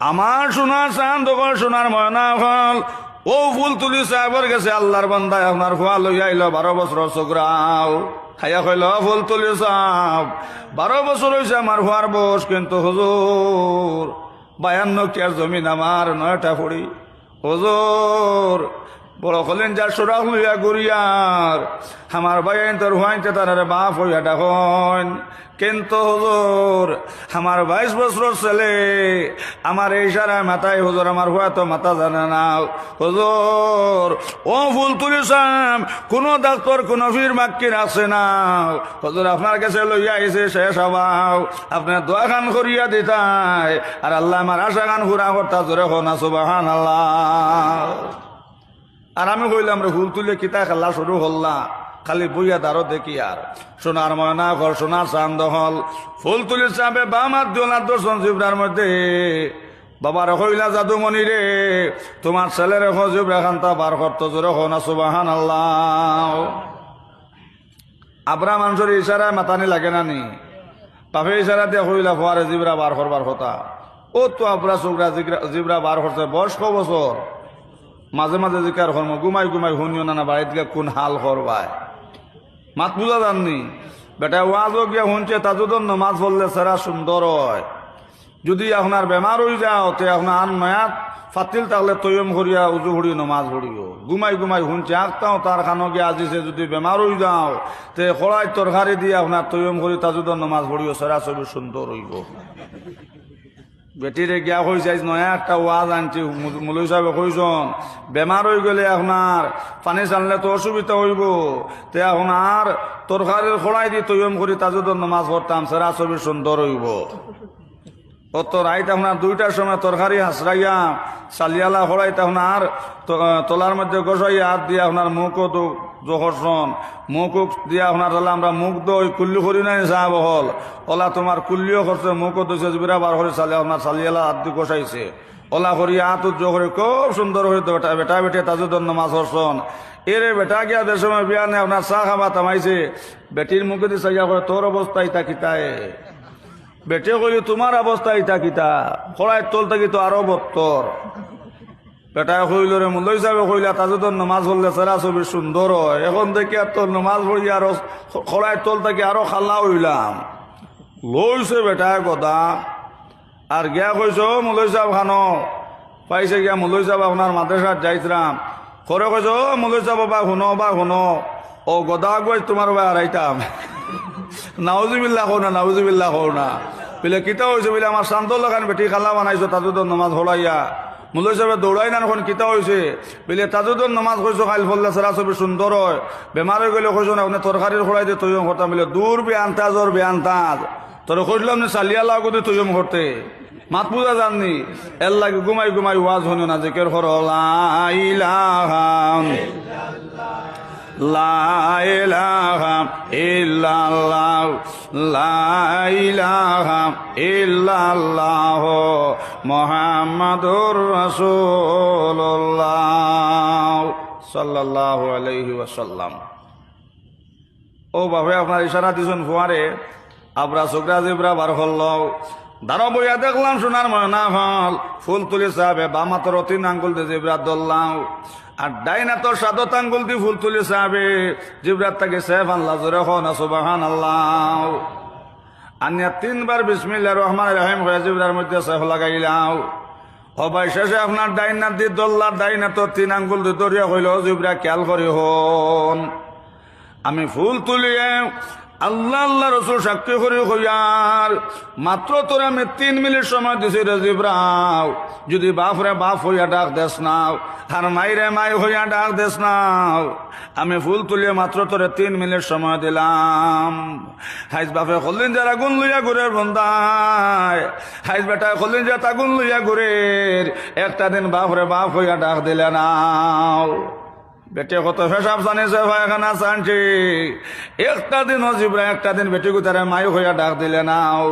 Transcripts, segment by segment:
আমার সোনার চান দোকান সোনার ময়না ফল ও ফুল তুলি সাহেবের গেছে আল্লাহর বান্দায় আপনার খোয়া লই আইল, বারো বছর চোখরাও খাইয়া কইল ফুল তুলি সাহেব, বারো বছর হয়েছে আমার খোয়ার বস কিন্তু হুজুর, বায়ান্ন কেয়ার জমিন আমার নয়টা ফুড়ি। হুজুর বড় হলেন যা সুরাগ হইয়া গুরিয়ার আমার বাইন তোর হুয়াইতে তার বাপ হইয়া ডাকন কিন্তু হুজুর, আমার বাইশ বছর ছেলে, আমার এই সারা মাথায় হুজুর, আমার হুয়া তো মাথা জানে না। হুজুর, ও ফুল তুলিসাম কোনো ডাক্তার, কোনো ফির মাক্কি আছে না। হুজুর, আপনার কাছে লইয়া আইছে, শেষ হবাও আপনার দোয়া খান করিয়া দিতাই। আর আল্লাহ আমার আশা গান ঘুরা করতা জোরে হনা সুবাহান আল্লাহ আর আমি কইলাম রে হুল তুলে কিতা খেলা শুরু হল্লা। খালি বইয়া দারো দেখি আর। সোনার ময়না ঘর, সোনার চান্দ হল। ফুল তুলি চাপে বামার দোলার দর্শন জিবরার মধ্যে। বাবার কইলা জাদুমণি রে, তোমার ছেলের জিবরা খান্তা বার করত জোরে হনা সুবাহান আল্লাহ আবরা মানুষের ইশারায় মাতানি লাগে না নি? বাপে ইশারা দিয়ে কইলা ফোয়ারে জিবরা বার করবার কথা। ও তো আবরা চোখরা জিবরা বার করছে বয়স ক বছর। মাঝে মাঝে জিকার কর্ম ঘুমাই ঘুমাই শুনিও না বাড়িতে গিয়া কোন হাল করবায় মাত বুঝা জাননি বেটা ওয়াজও গিয়া শুনছে তাজুদন নমাজ পড়লে সেরা সুন্দর হয়। যদি আপনার বেমার হয়ে যাও, তে আন নয়াত ফাতিল, তাহলে তৈয়ম করিয়া উজু ভরি নমাজ ভরিও ঘুমাই ঘুমাই শুনছে, আঁকতাও তার খানো গিয়ে আজিছে যদি বেমার হয়ে যাও, তে খড়াই তরকারি দিয়ে আপনার তৈয়ম করি তাজুদন নমাজ ভরিও সেরা ছবি সুন্দর হইব। বেটিরে গিয়া কইছে আজ নয়া একটা ওয়াজ আনছি মুলই সাহেব কইছন বেমার হয়ে গেলে আপনার পানি চানলে তো অসুবিধা হইব। তে আপনার তরকারির খোলাই দি তৈয়ম করি তাজুদর নমাজ পড়তাম সেরা ছবি সুন্দর হইব। ও তো রাইত আপনার দুইটার সময় তরকারি হাসরাইয়া চালিয়ালা খোলাই আপনার তোলার মধ্যে গসাইয়া হাত দিয়ে আপনার মুখও তো জহরসন মুখ দিয়া আপনার তাহলে আমরা মুখ দই কুল্লি করি নাই চাহ বহল। ওলা তোমার কুল্লিও করছে মুখও দইছে জুবিরা বার করে চালিয়ে আপনার চালিয়ালা দিয়ে গসাইছে ওলা করি হাত করে খুব সুন্দর হইতো বেটা বেটা বেটে তাজুদন মাছ হরসন এরে বেটা গিয়া যে সময় বিয়া নেই আপনার চাহ খাবা তামাইছে। বেটির মুখে দিয়ে চাইয়া করে তোর অবস্থা ইতা কিতায় বেটে কইলি তোমার অবস্থা ইতা কিতা। খড়াই তোল থাকি তো আরও বত্তর বেটা কইল রে মুল্লাই সাহেব কইলা তাজে তোর নমাজ পড়লে সেরা ছবি সুন্দর হয়। এখন দেখি আর তোর নমাজ পড়ি আরও খড়াই তোল থাকি আরও খাল্লা হইলাম। লইছে বেটা গদা আর গিয়া কইছ মুল্লাই সাহেব খানো। পাইছে গিয়া মুল্লাই সাহেব আপনার মাদ্রাসাত যাইতরাম করে কইছ মুল্লাই সাহেব বা শুনো বা শুনো। ও গদা গৈ তোমার বা আড়াইতাম নাউজুবিল্লা কো না নাউজুবিল্লা কো না। বলে, কিতা হয়েছে বলে, আমার শান্ত লাগান বেটি খালা বানাইছো, তাজুদর নমাজ হলাইয়া মুলো হিসাবে দৌড়াই না, এখন কিতা হয়েছে বলে তাজুদর নমাজ কইছো খাইল ফল্লা সারা ছবি সুন্দর হয়। বেমার হয়ে গেলে কইছো না তরকারির খোড়াই দিয়ে তৈম করতাম বলে দূর বেআন্তাজ ওর বেআন্তাজ তোর কইলাম না চালিয়া দিয়ে তৈম করতে মাত পূজা জাননি এর লাগে ঘুমাই ঘুমাই ওয়াজ হন না যে কের হর লাইলাহাম। লা ইলাহা ইল্লাল্লাহ, লা ইলাহা ইল্লাল্লাহ মুহাম্মাদুর রাসূলুল্লাহ আলাইহি ও বাবা আপনার ইশারা দিছেন ফুয়ারে। আবরা, সুগরা, জিবরা, বার হল দাঁড়ো দেখলাম সোনার ময়না ফল। ফুল তুলি সাহেবে বামাতর তিন আঙ্গুল দিয়ে জিবরা দল্লাম আর ডাইনা তোর সাদত আঙ্গুল দিয়ে ফুল তুলি সাহেবে জিবরাত তাকে সেফ আল্লাহ জোরে হন সুবাহান আল্লাহ আনিয়া তিনবার বিসমিল্লা রহমান রহিম হয়ে জিবরার মধ্যে সেফ লাগাইলাম। হবাই শেষে আপনার ডাইনা দিয়ে দল্লার ডাইনা তোর তিন আঙ্গুল দিয়ে দরিয়া হইল জিবরা খেয়াল করি হন আমি ফুল তুলিয়ে আল্লাহ আল্লাহ রসুল সাক্ষী করি হইয়ার মাত্র তোর আমি তিন মিনিট সময় দিছি রাজীব রাও যদি বাপ রে বাপ হইয়া ডাক দেশ নাও, আর মাইরে মাই হইয়া ডাক দেশ নাও, আমি ফুল তুলিয়ে মাত্র তোরে তিন মিনিট সময় দিলাম। হাইজ বাপে হলিন যারা আগুন লইয়া ঘুরের বন্ধায়, হাইজ বেটায় হলিন যা তাগুন লইয়া ঘুরের, একটা দিন বাপ রে বাপ হইয়া ডাক দিলে নাও। বেটে কত ফেসাব জানিয়েছে ভাইখানা চানছি একটা দিন অজিবরা একটা দিন বেটি গুতারে মাই হইয়া ডাক দিলে নাও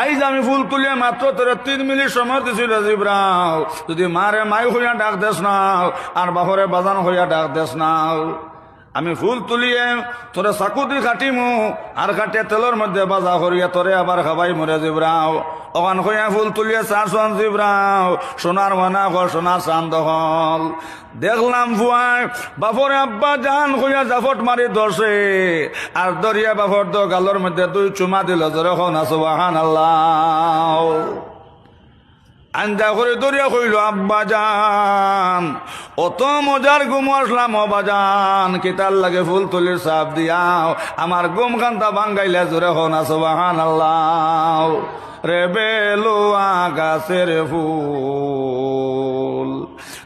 আইজ আমি ফুল তুলিয়ে মাত্র তোরে তিন মিনিট সময় দিছিল জিব্রাও। যদি মারে মাই হইয়া ডাক দেশ নাও আর বাহরে বাজান হইয়া ডাক দেশ নাও আমি ফুল তুলিয়ে তোরে চাকুতি কাটিমু, আর কাটিয়ে তেলের মধ্যে বাজা করিয়া তোরে আবার খাবাই মরে জিব্রাও ওখান কইয়া ফুল তুলিয়ে চার সন জিব্রাও সোনার মানা কর সোনার চান্দ হল দেখলাম ফুয়াই বাপরে আব্বা জান কইয়া জাফট মারি ধরছে আর দরিয়া বাপর তো গালোর মধ্যে দুই চুমা দিল যেরকম আসবাহান আল্লাহ আঞ্জা করে দরিয়া কইল, আব্বা যান অত মজার গুম আসলাম অবাজান কেতার লাগে ফুল তুলির সাপ দিয়াও, আমার গুম কান্তা বাঙ্গাইলে জোরে হন আসবাহান আল্লাহ রে বেলো আকাশের ফুল।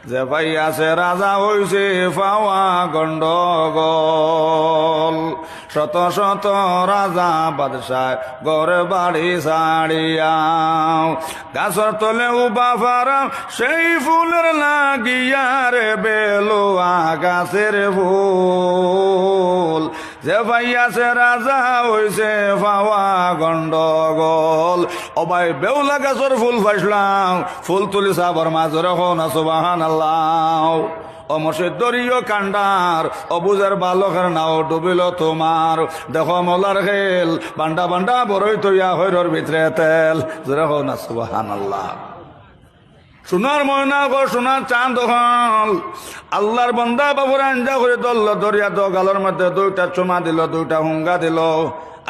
যে ভাই আছে রাজা হইছে পাওয়া গন্ডগোল। শত শত রাজা বাদশাহ গড় বাড়ি সাড়িয়াও গাছর তলে উবা ফারা সেই ফুলের লাগিয়া রে বেলুয়া গাছের ফুল। যে ভাই আছে রাজা হইছে পাওয়া গন্ডগোল। অবাই বেউলা গাছর ফুল ফাইসলাম, ফুল তুলি সাবর মাজর হন সুবাহান আল্লাহ অমসে দরিয় কান্ডার অবুজের বালকের নাও ডুবিল তোমার। দেখো মলার খেল, বান্ডা বান্ডা বড়ই তৈয়া হৈরর ভিতরে তেল। জোরে হন সুবাহান আল্লাহ সোনার ময়না গো, সোনার চাঁদ হল। আল্লাহর বন্দা বাবুরা আঞ্জা করে দল, দরিয়া তো গালোর মধ্যে দুইটা চুমা দিল, দুইটা হুঙ্গা দিল।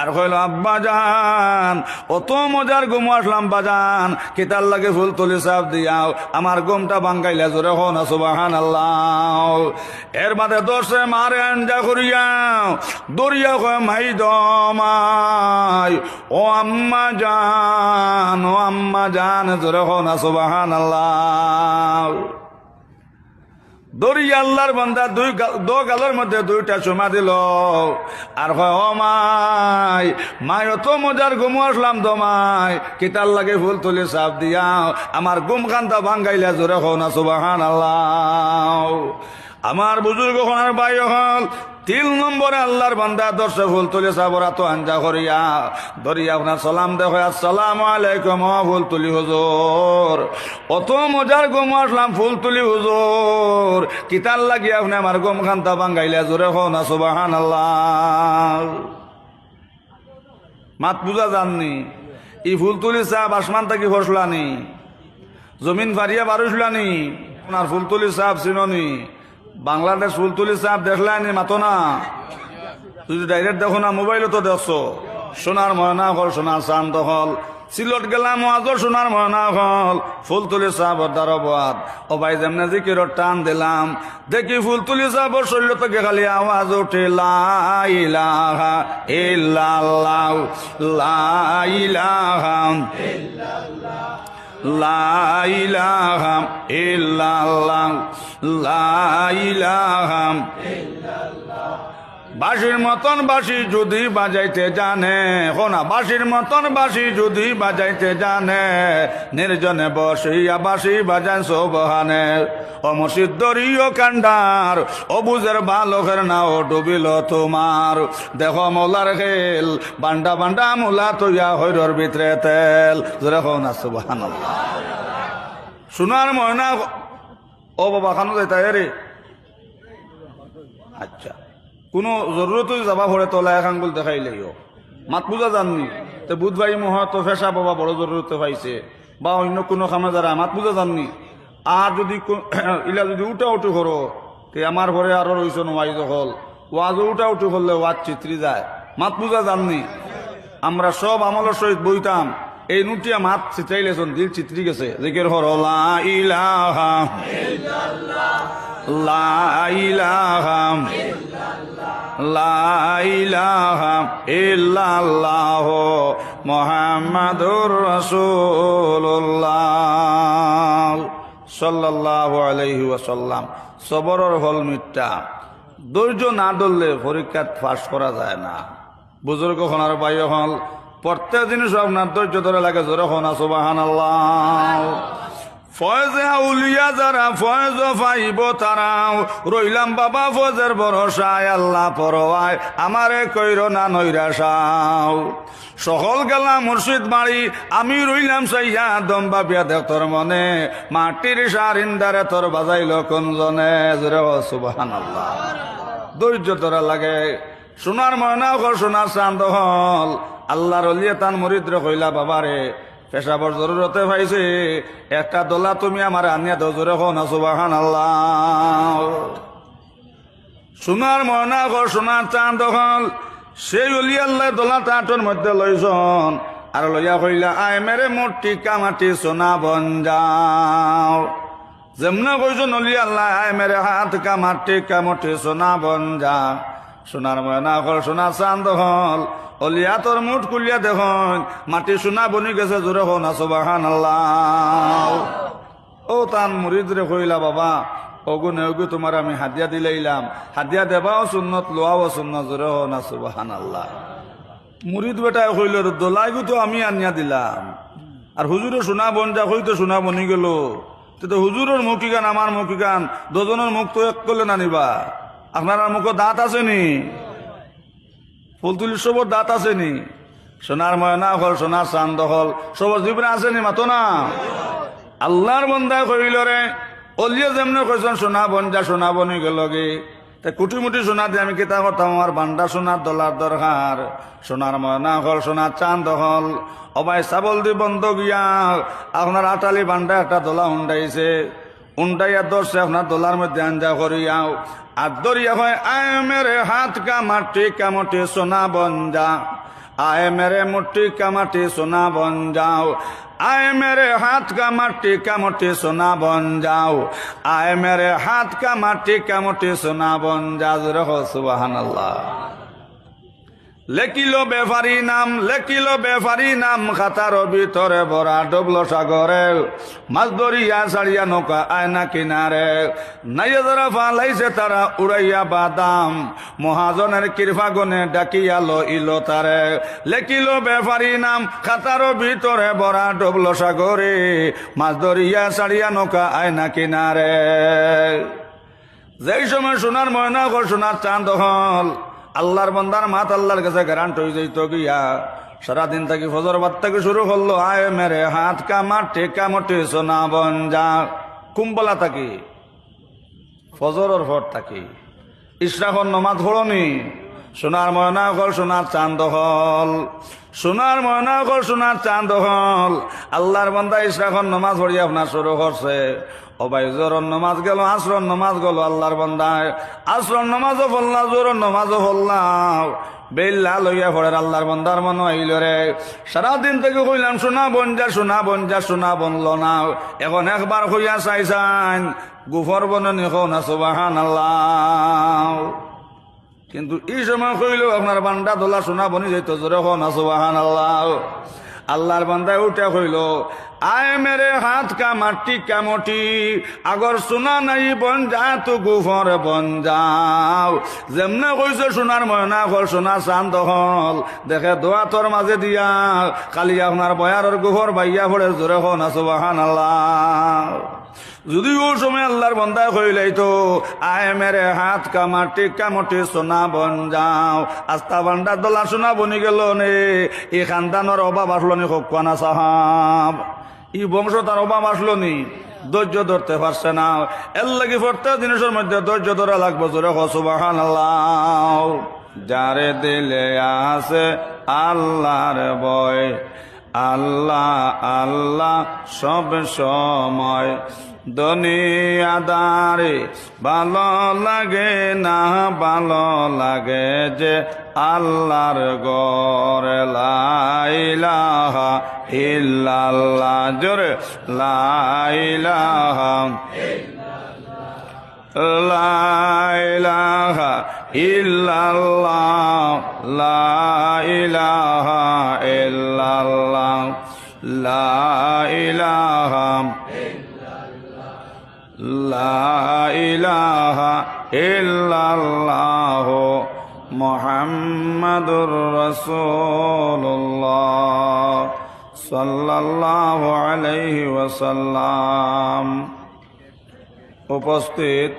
আর কইল, আব্বা জান অত মজার গুম আসলাম বাজান কিতার লাগে ফুল তুলি সাপ দিয়াও, আমার গুমটা বাঙ্গাইলে জোরে হন সুবাহান আল্লাহ এর বাদে দোষে মারে আঞ্জা করিয়াও, দরিয়া কয়, মাই দমাই, ও আম্মা জান, ও আম্মা জান, জোরে হন সুবাহান আল্লাহ দরিয়া আল্লাহর বান্দা, দুই দো গালের মধ্যে দুইটা চুমা দিল। আর হয় মাই মাই অত মজার ঘুমু আসলাম তো মাই কিতার লাগে ফুল তুলে সাপ দিয়াও। আমার গুম কান্তা ভাঙ্গাইলে জোরে হো না সুবাহান আল্লাহ আমার বুজুর্গ হনার বাই হল তিন নম্বরে আল্লাহর বান্দা দর্শে ফুল তুলি সাবরা তো আঞ্জা করিয়া ধরিয়া আপনার সালাম দেখো আসসালাম আলাইকুম ফুল তুলি হুজুর। অত মজার গম আসলাম ফুল তুলি হুজুর। কিতার লাগি আপনি আমার গম খান্তা বাঙ্গাইলে জোরে হো না সুবাহান আল্লাহ মাত বুঝা জাননি ই ফুল তুলি সাপ আসমান থাকি ফসলানি জমিন ফারিয়া বারুসলানি আপনার ফুল তুলি সাপ চিননি। বাংলাদেশ ফুল তুলি সাপ দেখলানি মাতো না। যদি ডাইরেক্ট দেখো না মোবাইলে তো দেখছ। সোনার ময়না হল, সোনার শান্ত হল। সিলট গেলাম আজর সোনার ময়না হল। ফুল তুলি সাপর দারবাদ ও ভাই যেমনে জিকির টান দিলাম। দেখি ফুল তুলি সাপর শরীর থেকে খালি আওয়াজ উঠে লাইলাহা ইল্লাল্লাহ লাইলাহা লাইলাহা ইল্লাল্লাহ লাইলাহা বাঁশির মতন বাঁশি যদি বাজাইতে জানে হোনা বাঁশির মতন বাঁশি যদি বাজাইতে জানে, নির্জনে বসিয়া বাঁশি বাজায় সোবহানে অমসিদ্ধরীয় কান্ডার অবুজের বালকের নাও ডুবিল তোমার। দেখ মোলার খেল বান্ডা বান্ডা মোলা তৈয়া হৈরর ভিতরে তেল। যেরকম না সুবাহান সোনার ময়না, ও বাবা, খানো যাইতা রে। আচ্ছা। কোনো জরুরত যাবা পড়ে তোলা এক আঙ্গুল দেখাইলেও মাত বুঝা জাননি? তে বুধবাই মহ তো ফেসা বাবা বড় জরুরতে পাইছে। বা অন্য কোনো কামে যারা মাত বুঝা জাননি? আর যদি ইলা যদি উঠা উঠু করো তে আমার ঘরে আরও রইছ নোয়াইজ হল ওয়াজ উঠা উঠু করলে ওয়াজ চিত্রি যায়। মাত বুঝা জাননি? আমরা সব আমলের সহিত বইতাম এই নুটিয়া মাত চিত্রাইলেছন দিল চিত্রি গেছে। জিকের হর ইলাহা লা ইলাহা লাইলাহা ইল্লাল্লাহ মুহাম্মাদুর রাসূলুল্লাহ সাল্লাল্লাহু আলাইহি ওয়াসাল্লাম। সবরের ফল মিথ্যা ধৈর্য না ধরলে পরীক্ষাত পাস করা যায় না। বুজুর্গ হনার বায়ু হল প্রত্যেক জিনিস আপনার ধৈর্য ধরে লাগে, জোরে হনা সুবাহান আল্লাহ ফয়েজে আউলিয়া যারা ফয়েজ পাইব তারাও রইলাম বাবা ফজের ভরসায়, আল্লাহ পরওয়ায় আমারে কইর না নৈরাশাও সকল গেলা মুর্শিদ বাড়ি, আমি রইলাম সাইয়া দম বাবিয়া দেখ তোর মনে। মাটির সারিন্দারে তোর বাজাইল কোনজনে সুবাহান আল্লাহ ধৈর্য ধরা লাগে। সোনার ময়না সোনার চান্দ হল। আল্লাহর অলিয়ে তান মরিদ্র কইলা, বাবারে পেশাবর জরুরতে পাইছে একটা দোলা তুমি আমার আনিয়া দো জোরে হো না সুবাহান আল্লাহ সোনার ময়না হল সোনার চান্দ হল সেই অলি আল্লাহ দোলা তাঁটর মধ্যে লইছন আর লইয়া কইলা আয় মেরে মোটি কামাটি সোনা বন যাও যেমন কইছন অলি আল্লাহ আয় মেরে হাত কামাটি কামটি সোনা বন যা সোনার ময়না হল, সোনার চান্দ হল। অলিয়া তোর মুঠ কুলিয়া দেখুন, মাটি সোনা বনি গেছে জোরে হো না সুবাহান আল্লাহ ও তান মুরিদরে কইলা বাবা অগু তোমার আমি হাদিয়া দিলাইলাম হাদিয়া দেবাও সুন্নত লোয়াও সুন্নত জোরে হো না সুবাহান আল্লাহ মুরিদ বেটায় কইল দোলাইগু তো আমি আনিয়া দিলাম। আর হুজুরে সোনা বন যা হইতে সোনা বনি গেল। তো হুজুরের মুখী গান আমার মুখী গান দুজনের মুখ তো এক করলে না নিবা আপনার মুখে দাঁত আছে নি ফুলতুলি সবর দাঁত আছে নি সোনার ময়না হল, সোনার চান্দ হল সবর জীবনে আছে নি মাতো না। আল্লাহর বন্দায় কইল রে, অলিয়ে যেমন কইছেন, সোনা বন সোনা বনি গেল গে। তা কুটি সোনা দিয়ে আমি কিতা করতাম, আমার বান্ডা সোনার দলার দরকার সোনার ময়না হল, সোনার চান্দ হল, অবাই চাবল দি বন্ধ গিয়া, আপনার আটালি বান্ডা একটা দোলা উন্ডাইছে উন্ডাইয়া দর্শে আপনার দোলার মধ্যে আঞ্জা করিয়াও আর দরিয়া হয়, আয় মেরে হাত কা মাটি কামটি সোনা বঞ্জা। আয় মেরে মুটি কামাটি সোনা বন যাও আয় মেরে হাত का মাটি কামটি সোনা বন যাও আয় মেরে হাত का মাটি কামটি সোনা বন যাও রহো সুবহানাল্লাহ। লেখিল বেফারি নাম, লেখিল বেফারি নাম, খাতার ভিতরে ভরা ডবল সাগরে। মাছ ধরিয়া সারিয়া নৌকা আয়না কিনারে। নাইয়া ফালাইছে তারা উড়াইয়া বাদাম। মহাজনের কৃপা গনে ডাকিয়া লো ইলো তারে। লেখিল বেফারি নাম, খাতার ভিতরে ভরা ডবল সাগরে। মাছ ধরিয়া সারিয়া নৌকা আয়না কিনারে। যেই সময় সোনার ময়না সোনার চাঁদ হল আল্লাহর বন্দার মাত আল্লাহর কাছে গ্যারান্ট হয়ে যাইত গিয়া। সারাদিন থেকে ফজর বাদ থেকে শুরু করল, আয় মেরে হাত কামা টেকা মোটে সোনা বন যা। কুম্বলা থাকি, ফজরের ভর থাকি। ইসরাহর নমাজ পড়নি। সোনার ময়না হল সোনার চান্দ হল। সোনার ময়না হল সোনার চান্দ হল। আল্লাহর বন্দা ইসরাখন নমাজ পড়িয়া আপনার শুরু করছে। অবাই জোরন নমাজ গেল আসরন নমাজ গেল, আল্লাহর বন্দায় আসরন নমাজও ফল্লা জোরন নমাজও ফল্লাও বেল্লা লইয়া পড়ে আল্লাহর বন্দার মনে আইল রে। সারাদিন থেকে কইলাম, সোনা বনজা সোনা বনজা সোনা বনল না। এখন একবার হইয়া চাইছান, গুফর বননি হো না সুবাহান আল্লাহ কিন্তু এই সময় কইল, আপনার বান্দা দোলা সোনা বনি যেত জোরে হো না সুবাহান আল্লাহ আল্লাহর বান্দায় উঠে কইল আয় মেরে হাত কা মাটি কামটি আগর সোনা নাই বন যা, তো গুফর বন যাও। যেমনে কইছে সোনার ময়না হল সোনা চান্দ হল, দেখে দোয়া তোর মাঝে দিয়া কালি আপনার বয়ারর গুফর বাইয়া পড়ে জোরে হো না সুবাহান আল্লাহ যদি ও সময় আল্লাহর বন্দায় কইলাই তো, আয় মেরে হাত কামাটি কামটি সোনা বন যাও। আস্তা বান্ডা দলা সোনা বনি গেল নে, এই খানদানোর অভাব আসলো নি হকানা সাহাব। ই বংশ তার অভাব আসলো নি, ধৈর্য ধরতে পারছে না। এর লাগি প্রত্যেক জিনিসের মধ্যে ধৈর্য ধরা লাগবে জোরে হসুবাহান যারে দিলে আছে আল্লাহর বয় আল্লাহ আল্লাহ সব সময় দুনিয়াদারে ভালো লাগে না, ভালো লাগে যে আল্লাহর গড় লাইলাহা জোরে লাইলাহা লাইলাহা ইল্লাল্লাহ লাইলাহা মুহাম্মাদুর রাসূলুল্লাহ সাল্লাল্লাহু আলাইহি ওয়াসাল্লাম। উপস্থিত